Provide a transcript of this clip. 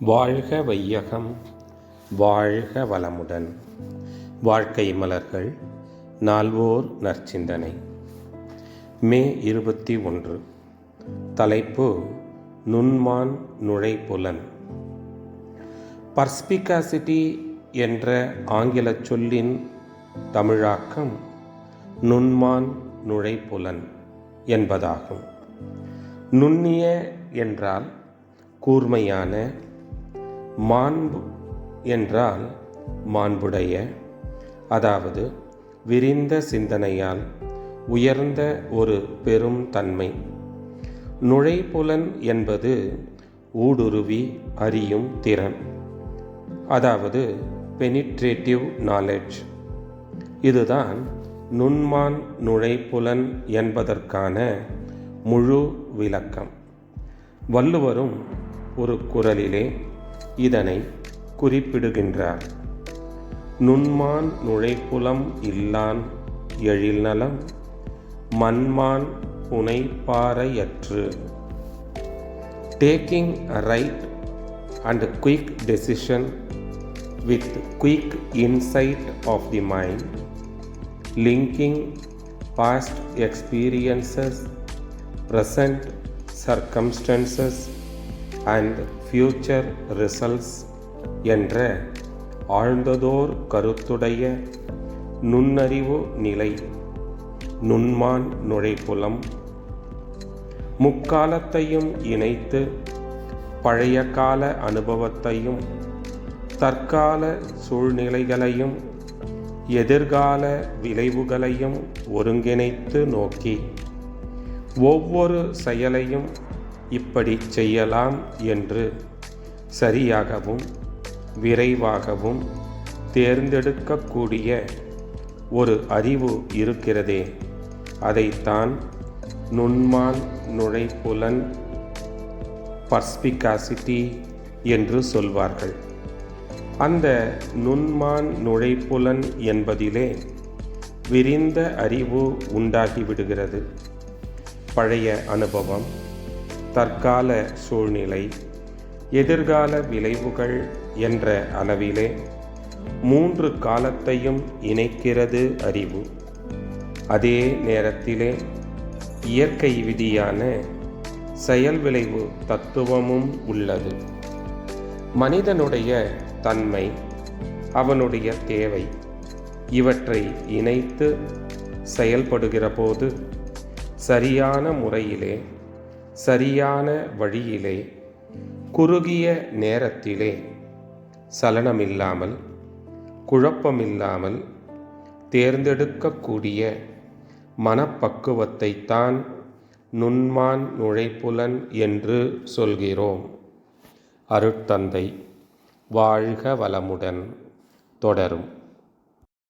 வாழ்க வையகம் வாழ்க வளமுடன். வாழ்க்கை மலர்கள் நால்வோர் நற்சிந்தனை. மே இருபத்தி ஒன்று. தலைப்பு நுண்மான் நுழைப்புலன் பர்ஸ்பிகாசிட்டி என்ற ஆங்கிலச் சொல்லின் தமிழாக்கம் நுண்மான் நுழைப்புலன் என்பதாகும். நுண்ணிய என்றால் கூர்மையான மாண்பு என்றால் மாண்புடைய அதாவது விரிந்த சிந்தனையால் உயர்ந்த ஒரு பெரும் தன்மை. நுழைப்புலன் என்பது ஊடுருவி அறியும் திறன் அதாவது பெனிட்ரேட்டிவ் நாலெட்ஜ் இதுதான் நுண்மான் நுழைப்புலன் என்பதற்கான முழு விளக்கம். வள்ளுவரும் ஒரு குரலிலே இதனை குறிப்பிடுகின்றார். நுண்மான் நுழைப்புலம் இல்லான் எழில்நலம் மண்மான் புனைப்பாறையற்று taking a right and quick decision with quick insight of the mind linking past experiences present circumstances and future results என்ற ஆழ்ந்ததோர் கருத்துடைய நுண்ணறிவு நிலை நுண்மான் நுழைப்புலம் முக்காலத்தையும் இணைத்து பழைய கால அனுபவத்தையும் தற்கால சூழ்நிலைகளையும் எதிர்கால விளைவுகளையும் ஒருங்கிணைத்து நோக்கி ஒவ்வொரு செயலையும் இப்படி செய்யலாம் என்று சரியாகவும் விரைவாகவும் தேர்ந்தெடுக்கக்கூடிய ஒரு அறிவு இருக்கிறதே. அதைத்தான் நுண்மான் நுழைப்புலன் பர்ஸ்பிகாசிட்டி என்று சொல்வார்கள். அந்த நுண்மான் நுழைப்புலன் என்பதிலே விரிந்த அறிவு உண்டாகிவிடுகிறது. பழைய அனுபவம். தற்கால சூழ்நிலை எதிர்கால விளைவுகள் என்ற அளவிலே மூன்று காலத்தையும் இணைக்கிறது அறிவு. அதே நேரத்திலே இயற்கை விதியான செயல் விளைவு தத்துவமும் உள்ளது. மனிதனுடைய தன்மை அவனுடைய தேவை இவற்றை இணைத்து செயல்படுகிற போது சரியான முறையிலே சரியான வழியிலே குறுகிய நேரத்திலே சலனமில்லாமல் குழப்பமில்லாமல் தேர்ந்தெடுக்கக்கூடிய மனப்பக்குவத்தைத்தான் நுண்மான் நுழைப்புலன் என்று சொல்கிறோம். அருட்தந்தை வாழ்க வளமுடன் தொடரும்.